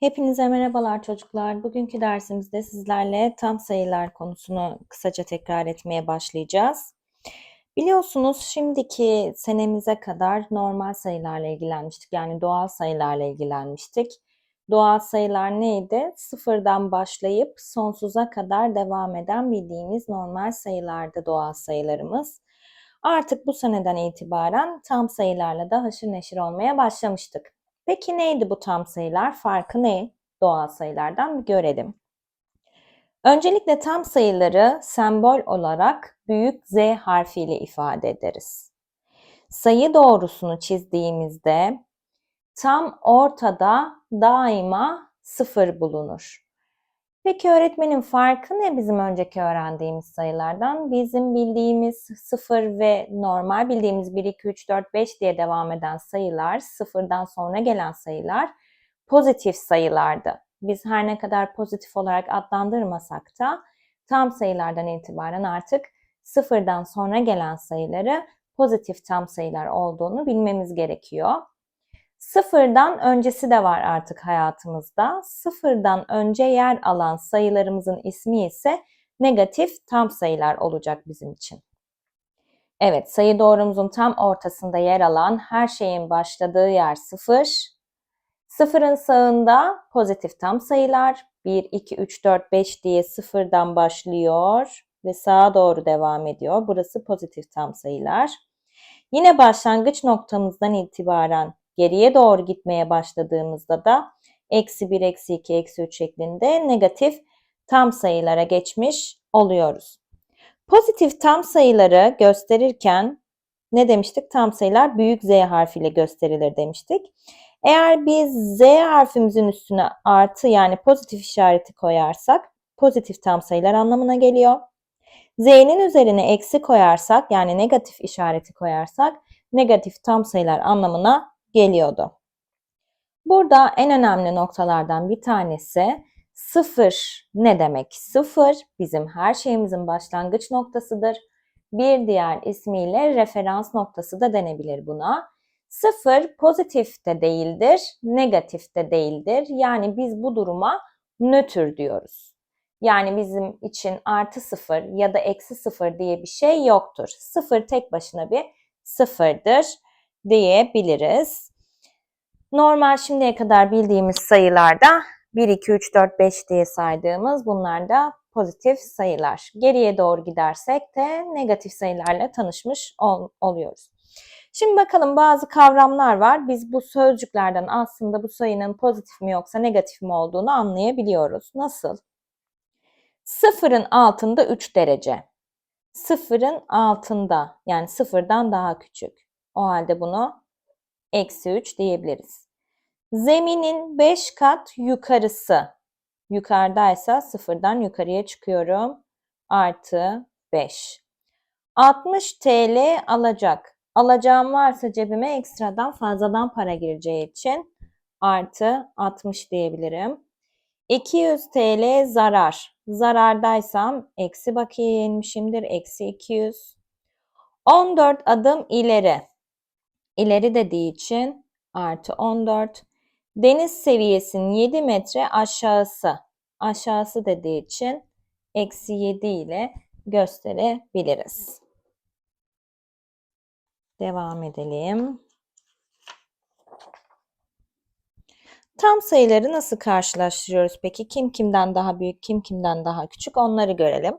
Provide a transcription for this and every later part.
Hepinize merhabalar çocuklar. Bugünkü dersimizde sizlerle tam sayılar konusunu kısaca tekrar etmeye başlayacağız. Biliyorsunuz şimdiki senemize kadar normal sayılarla ilgilenmiştik. Yani doğal sayılarla ilgilenmiştik. Doğal sayılar neydi? Sıfırdan başlayıp sonsuza kadar devam eden bildiğimiz normal sayılardı doğal sayılarımız. Artık bu seneden itibaren tam sayılarla da haşır neşir olmaya başlamıştık. Peki neydi bu tam sayılar? Farkı ne? Doğal sayılardan bir görelim. Öncelikle tam sayıları sembol olarak büyük Z harfiyle ifade ederiz. Sayı doğrusunu çizdiğimizde tam ortada daima sıfır bulunur. Peki öğretmenin farkı ne bizim önceki öğrendiğimiz sayılardan? Bizim bildiğimiz 0 ve normal bildiğimiz 1, 2, 3, 4, 5 diye devam eden sayılar, sıfırdan sonra gelen sayılar pozitif sayılardı. Biz her ne kadar pozitif olarak adlandırmasak da tam sayılardan itibaren artık sıfırdan sonra gelen sayıları pozitif tam sayılar olduğunu bilmemiz gerekiyor. Sıfırdan öncesi de var artık hayatımızda. Sıfırdan önce yer alan sayılarımızın ismi ise negatif tam sayılar olacak bizim için. Evet, sayı doğrumuzun tam ortasında yer alan her şeyin başladığı yer sıfır. Sıfırın sağında pozitif tam sayılar 1, 2, 3, 4, 5 diye sıfırdan başlıyor ve sağa doğru devam ediyor. Burası pozitif tam sayılar. Yine başlangıç noktamızdan itibaren geriye doğru gitmeye başladığımızda da eksi 1, eksi 2, eksi 3 şeklinde negatif tam sayılara geçmiş oluyoruz. Pozitif tam sayıları gösterirken ne demiştik? Tam sayılar büyük Z harfiyle gösterilir demiştik. Eğer biz Z harfimizin üstüne artı yani pozitif işareti koyarsak pozitif tam sayılar anlamına geliyor. Z'nin üzerine eksi koyarsak yani negatif işareti koyarsak negatif tam sayılar anlamına geliyordu. Burada en önemli noktalardan bir tanesi sıfır ne demek? Sıfır bizim her şeyimizin başlangıç noktasıdır. Bir diğer ismiyle referans noktası da denebilir buna. Sıfır pozitif de değildir, negatif de değildir. Yani biz bu duruma nötr diyoruz. Yani bizim için artı sıfır ya da eksi sıfır diye bir şey yoktur. Sıfır tek başına bir sıfırdır diyebiliriz. Normal şimdiye kadar bildiğimiz sayılarda 1, 2, 3, 4, 5 diye saydığımız bunlar da pozitif sayılar. Geriye doğru gidersek de negatif sayılarla tanışmış ol, oluyoruz. Şimdi bakalım bazı kavramlar var. Biz bu sözcüklerden aslında bu sayının pozitif mi yoksa negatif mi olduğunu anlayabiliyoruz. Nasıl? Sıfırın altında 3 derece. Sıfırın altında yani sıfırdan daha küçük. O halde bunu eksi 3 diyebiliriz. Zeminin 5 kat yukarısı. Yukarıdaysa sıfırdan yukarıya çıkıyorum. Artı 5. 60 TL alacak. Alacağım varsa cebime ekstradan fazladan para gireceği için artı 60 diyebilirim. 200 TL zarar. Zarardaysam eksi bakiye inmişimdir. Eksi 200. 14 adım ileri. İleri dediği için artı 14. Deniz seviyesinin 7 metre aşağısı. Aşağısı dediği için eksi 7 ile gösterebiliriz. Devam edelim. Tam sayıları nasıl karşılaştırıyoruz peki? Kim kimden daha büyük, kim kimden daha küçük onları görelim.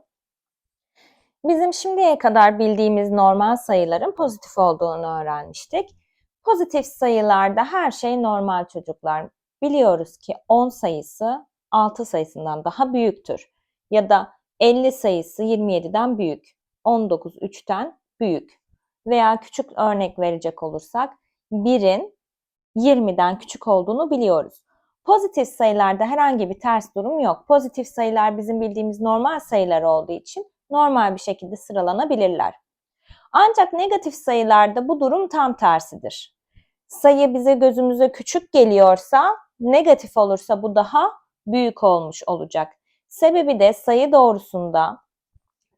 Bizim şimdiye kadar bildiğimiz normal sayıların pozitif olduğunu öğrenmiştik. Pozitif sayılarda her şey normal çocuklar. Biliyoruz ki 10 sayısı 6 sayısından daha büyüktür. Ya da 50 sayısı 27'den büyük. 19 3'ten büyük. Veya küçük örnek verecek olursak 1'in 20'den küçük olduğunu biliyoruz. Pozitif sayılarda herhangi bir ters durum yok. Pozitif sayılar bizim bildiğimiz normal sayılar olduğu için normal bir şekilde sıralanabilirler. Ancak negatif sayılarda bu durum tam tersidir. Sayı bize gözümüze küçük geliyorsa, negatif olursa bu daha büyük olmuş olacak. Sebebi de sayı doğrusunda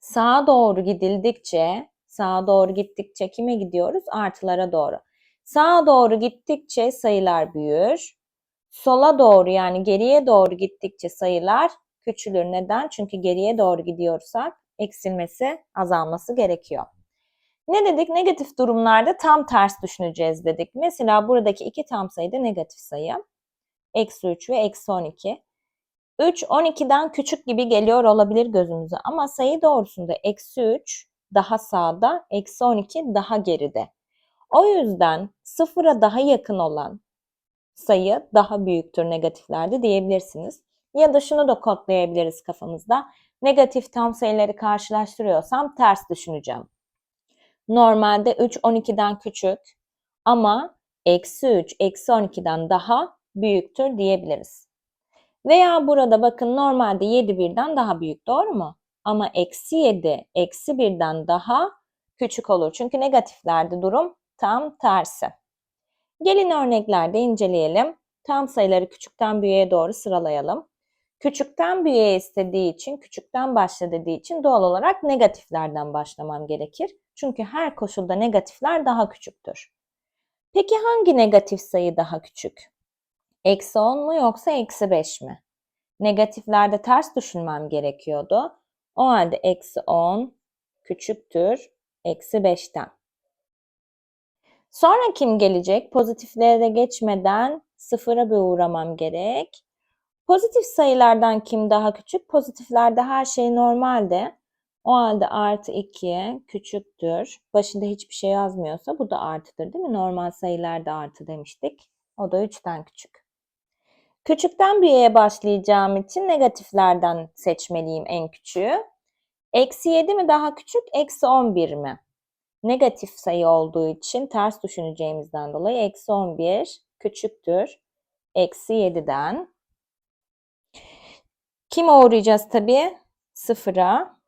sağa doğru gidildikçe, sağa doğru gittikçe kime gidiyoruz? Artılara doğru. Sağa doğru gittikçe sayılar büyür. Sola doğru yani geriye doğru gittikçe sayılar küçülür. Neden? Çünkü geriye doğru gidiyorsak eksilmesi, azalması gerekiyor. Ne dedik? Negatif durumlarda tam ters düşüneceğiz dedik. Mesela buradaki iki tam sayı da negatif sayı. Eksi 3 ve eksi 12. 3 12'den küçük gibi geliyor olabilir gözümüze ama sayı doğrusunda eksi 3 daha sağda, eksi 12 daha geride. O yüzden sıfıra daha yakın olan sayı daha büyüktür negatiflerde diyebilirsiniz. Ya da şunu da kodlayabiliriz kafamızda. Negatif tam sayıları karşılaştırıyorsam ters düşüneceğim. Normalde 3 12'den küçük ama eksi 3 eksi 12'den daha büyüktür diyebiliriz. Veya burada bakın normalde 7 birden daha büyük doğru mu? Ama eksi 7 eksi 1'den daha küçük olur. Çünkü negatiflerde durum tam tersi. Gelin örneklerde inceleyelim. Tam sayıları küçükten büyüğe doğru sıralayalım. Küçükten büyüğe istediği için, küçükten başla dediği için doğal olarak negatiflerden başlamam gerekir. Çünkü her koşulda negatifler daha küçüktür. Peki hangi negatif sayı daha küçük? Eksi 10 mu yoksa eksi 5 mi? Negatiflerde ters düşünmem gerekiyordu. O halde eksi 10 küçüktür eksi 5'ten. Sonra kim gelecek? Pozitiflere geçmeden sıfıra bir uğramam gerek. Pozitif sayılardan kim daha küçük? Pozitiflerde her şey normalde. O halde artı 2 küçüktür. Başında hiçbir şey yazmıyorsa bu da artıdır değil mi? Normal sayılarda artı demiştik. O da 3'ten küçük. Küçükten büyüğe başlayacağım için negatiflerden seçmeliyim en küçüğü. Eksi 7 mi daha küçük, eksi 11 mi? Negatif sayı olduğu için ters düşüneceğimizden dolayı eksi 11 küçüktür. Eksi 7'den. Kime uğrayacağız tabii? Sıfıra.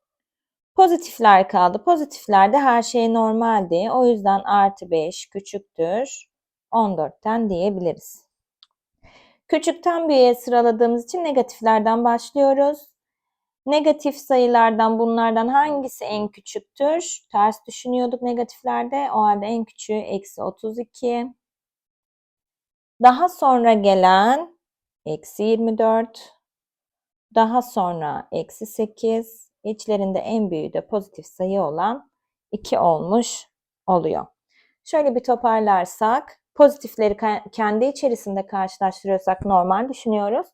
Pozitifler kaldı. Pozitiflerde her şey normaldi. O yüzden artı 5 küçüktür. 14'ten diyebiliriz. Küçükten büyüğe sıraladığımız için negatiflerden başlıyoruz. Negatif sayılardan bunlardan hangisi en küçüktür? Ters düşünüyorduk negatiflerde. O halde en küçüğü eksi 32. Daha sonra gelen eksi 24. Daha sonra eksi 8. İçlerinde en büyüğü de pozitif sayı olan 2 olmuş oluyor. Şöyle bir toparlarsak pozitifleri kendi içerisinde karşılaştırıyorsak normal düşünüyoruz.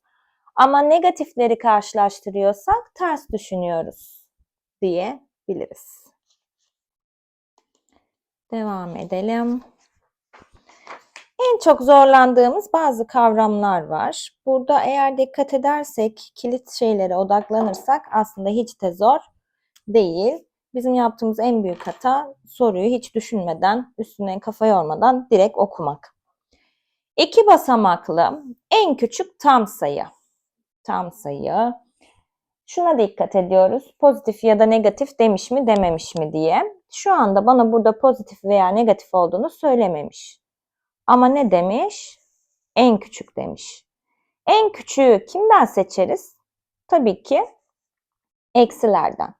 Ama negatifleri karşılaştırıyorsak ters düşünüyoruz diyebiliriz. Devam edelim. En çok zorlandığımız bazı kavramlar var. Burada eğer dikkat edersek, kilit şeylere odaklanırsak aslında hiç de zor değil. Bizim yaptığımız en büyük hata soruyu hiç düşünmeden, üstüne kafa yormadan direkt okumak. İki basamaklı en küçük tam sayı tam sayı. Şuna dikkat ediyoruz. Pozitif ya da negatif demiş mi dememiş mi diye. Şu anda bana burada pozitif veya negatif olduğunu söylememiş. Ama ne demiş? En küçük demiş. En küçüğü kimden seçeriz? Tabii ki eksilerden.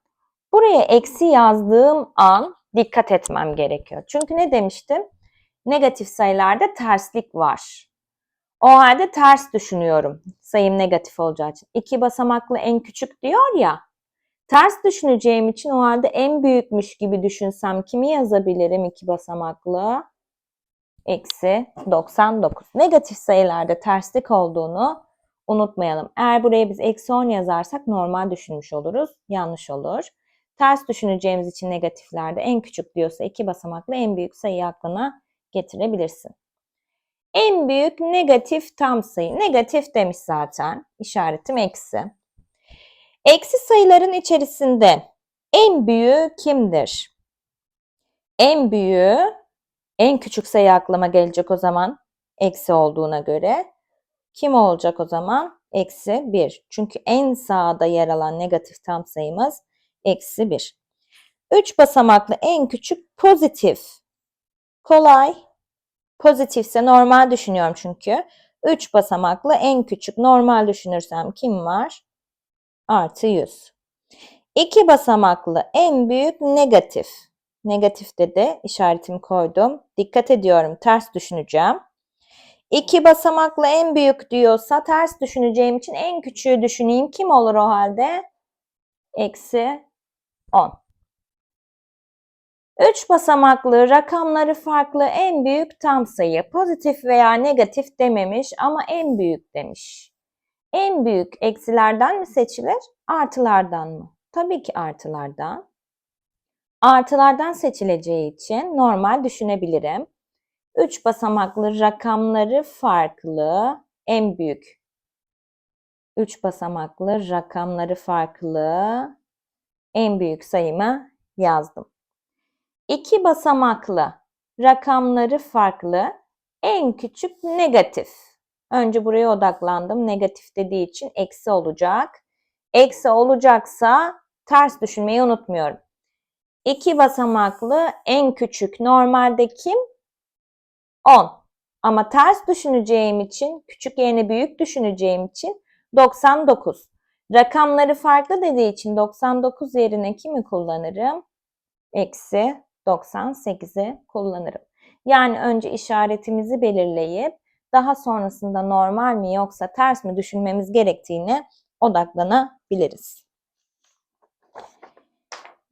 Buraya eksi yazdığım an dikkat etmem gerekiyor. Çünkü ne demiştim? Negatif sayılarda terslik var. O halde ters düşünüyorum. Sayım negatif olacağı için. İki basamaklı en küçük diyor ya. Ters düşüneceğim için o halde en büyükmüş gibi düşünsem kimi yazabilirim iki basamaklı? Eksi 99. Negatif sayılarda terslik olduğunu unutmayalım. Eğer buraya biz eksi 10 yazarsak normal düşünmüş oluruz. Yanlış olur. Ters düşüneceğimiz için negatiflerde en küçük diyorsa iki basamaklı en büyük sayıyı aklına getirebilirsin. En büyük negatif tam sayı. Negatif demiş zaten. İşaretim eksi. Eksi sayıların içerisinde en büyüğü kimdir? En büyüğü en küçük sayı aklıma gelecek o zaman eksi olduğuna göre. Kim olacak o zaman? Eksi 1. Çünkü en sağda yer alan negatif tam sayımız eksi 1. 3 basamaklı en küçük pozitif. Kolay. Pozitifse normal düşünüyorum çünkü. 3 basamaklı en küçük normal düşünürsem kim var? Artı 100. 2 basamaklı en büyük negatif. Negatifte de işaretimi koydum. Dikkat ediyorum ters düşüneceğim. İki basamaklı en büyük diyorsa ters düşüneceğim için en küçüğü düşüneyim. Kim olur o halde? Eksi 10. Üç basamaklı rakamları farklı en büyük tam sayı. Pozitif veya negatif dememiş ama en büyük demiş. En büyük eksilerden mi seçilir, artılardan mı? Tabii ki artılardan. Artılardan seçileceği için normal düşünebilirim. Üç basamaklı rakamları farklı en büyük. Üç basamaklı rakamları farklı en büyük sayımı yazdım. İki basamaklı rakamları farklı en küçük negatif. Önce buraya odaklandım. Negatif dediği için eksi olacak. Eksi olacaksa ters düşünmeyi unutmuyorum. İki basamaklı en küçük normalde kim? 10. Ama ters düşüneceğim için, küçük yerine büyük düşüneceğim için 99. Rakamları farklı dediği için 99 yerine kimi kullanırım? Eksi 98'i kullanırım. Yani önce işaretimizi belirleyip daha sonrasında normal mi yoksa ters mi düşünmemiz gerektiğini odaklanabiliriz.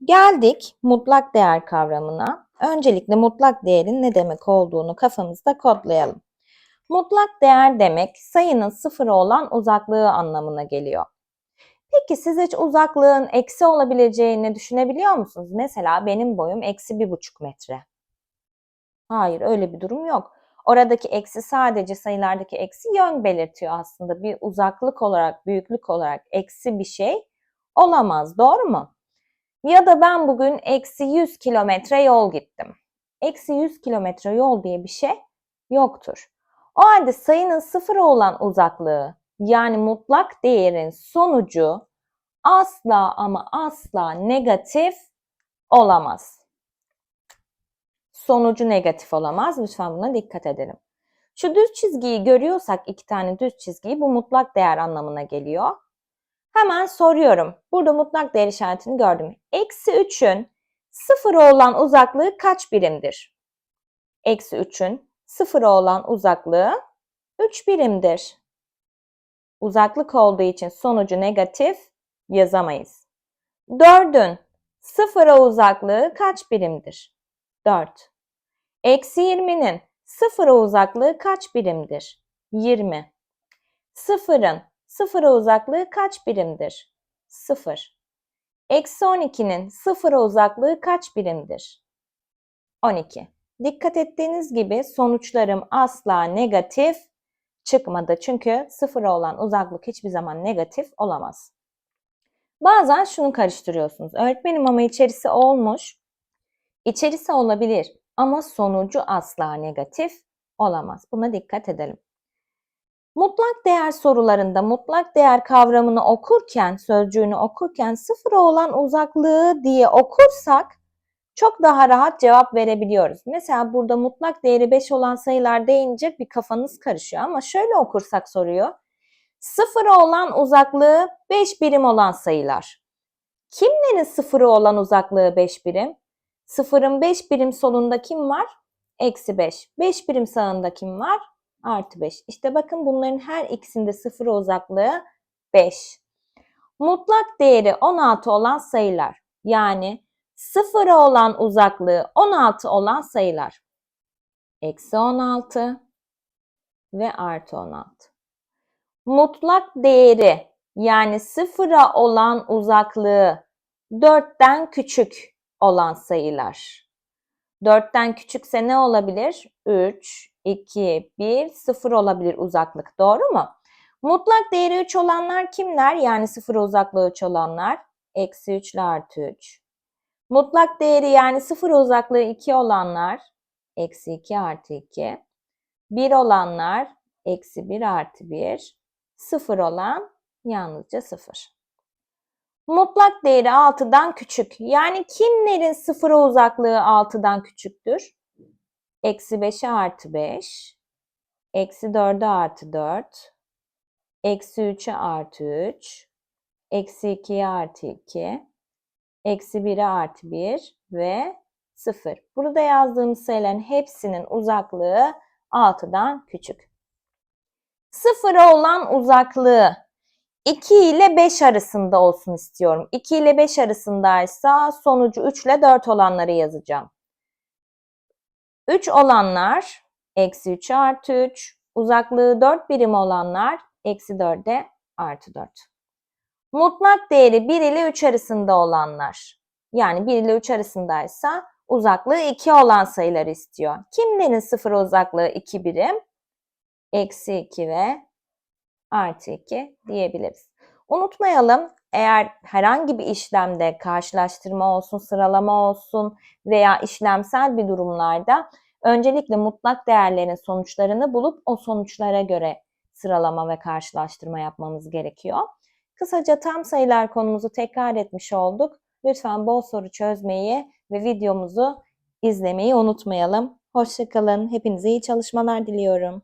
Geldik mutlak değer kavramına. Öncelikle mutlak değerin ne demek olduğunu kafamızda kodlayalım. Mutlak değer demek sayının sıfırı olan uzaklığı anlamına geliyor. Peki siz hiç uzaklığın eksi olabileceğini düşünebiliyor musunuz? Mesela benim boyum eksi bir buçuk metre. Hayır öyle bir durum yok. Oradaki eksi sadece sayılardaki eksi yön belirtiyor aslında. Bir uzaklık olarak, büyüklük olarak eksi bir şey olamaz. Doğru mu? Ya da ben bugün eksi 100 kilometre yol gittim. Eksi 100 kilometre yol diye bir şey yoktur. O halde sayının sıfır olan uzaklığı yani mutlak değerin sonucu asla ama asla negatif olamaz. Sonucu negatif olamaz. Lütfen buna dikkat edelim. Şu düz çizgiyi görüyorsak iki tane düz çizgiyi bu mutlak değer anlamına geliyor. Hemen soruyorum. Burada mutlak değer işaretini gördüm. Eksi 3'ün sıfıra olan uzaklığı kaç birimdir? Eksi 3'ün sıfıra olan uzaklığı 3 birimdir. Uzaklık olduğu için sonucu negatif yazamayız. 4'ün sıfıra uzaklığı kaç birimdir? 4. Eksi 20'nin sıfıra uzaklığı kaç birimdir? 20. Sıfırın sıfıra uzaklığı kaç birimdir? 0. Eksi 12'nin sıfıra uzaklığı kaç birimdir? 12. Dikkat ettiğiniz gibi sonuçlarım asla negatif çıkmadı. Çünkü sıfıra olan uzaklık hiçbir zaman negatif olamaz. Bazen şunu karıştırıyorsunuz. Öğretmenim ama içerisi olmuş. İçerisi olabilir ama sonucu asla negatif olamaz. Buna dikkat edelim. Mutlak değer sorularında mutlak değer kavramını okurken, sözcüğünü okurken sıfıra olan uzaklığı diye okursak çok daha rahat cevap verebiliyoruz. Mesela burada mutlak değeri 5 olan sayılar deyince bir kafanız karışıyor ama şöyle okursak soruyor. Sıfıra olan uzaklığı 5 birim olan sayılar. Kimlerin sıfırı olan uzaklığı 5 birim? Sıfırın 5 birim solunda kim var? Eksi 5. 5 birim sağında kim var? Artı 5. İşte bakın bunların her ikisinde sıfır uzaklığı 5. Mutlak değeri 16 olan sayılar. Yani sıfıra olan uzaklığı 16 olan sayılar. Eksi 16 ve artı 16. Mutlak değeri yani sıfıra olan uzaklığı 4'ten küçük olan sayılar. 4'ten küçükse ne olabilir? 3, 2, 1, 0 olabilir uzaklık. Doğru mu? Mutlak değeri 3 olanlar kimler? Yani 0 uzaklığı 3 olanlar. Eksi 3 ile artı 3. Mutlak değeri yani 0 uzaklığı 2 olanlar. Eksi 2 artı 2. 1 olanlar. Eksi 1 artı 1. 0 olan yalnızca 0. Mutlak değeri 6'dan küçük. Yani kimlerin sıfıra uzaklığı 6'dan küçüktür? Eksi 5'e artı 5. Eksi 4'e artı 4. Eksi 3'e artı 3. Eksi 2'ye artı 2. Eksi 1'e artı 1 ve 0. Burada yazdığım sayıların hepsinin uzaklığı 6'dan küçük. Sıfıra olan uzaklığı 2 ile 5 arasında olsun istiyorum. 2 ile 5 arasındaysa sonucu 3 ile 4 olanları yazacağım. 3 olanlar eksi 3 artı 3. Uzaklığı 4 birim olanlar eksi 4'e artı 4. Mutlak değeri 1 ile 3 arasında olanlar. Yani 1 ile 3 arasındaysa uzaklığı 2 olan sayıları istiyor. Kimlerin sıfır uzaklığı 2 birim? Eksi 2 ve artı 2 diyebiliriz. Unutmayalım eğer herhangi bir işlemde karşılaştırma olsun, sıralama olsun veya işlemsel bir durumlarda öncelikle mutlak değerlerin sonuçlarını bulup o sonuçlara göre sıralama ve karşılaştırma yapmamız gerekiyor. Kısaca tam sayılar konumuzu tekrar etmiş olduk. Lütfen bol soru çözmeyi ve videomuzu izlemeyi unutmayalım. Hoşçakalın. Hepinize iyi çalışmalar diliyorum.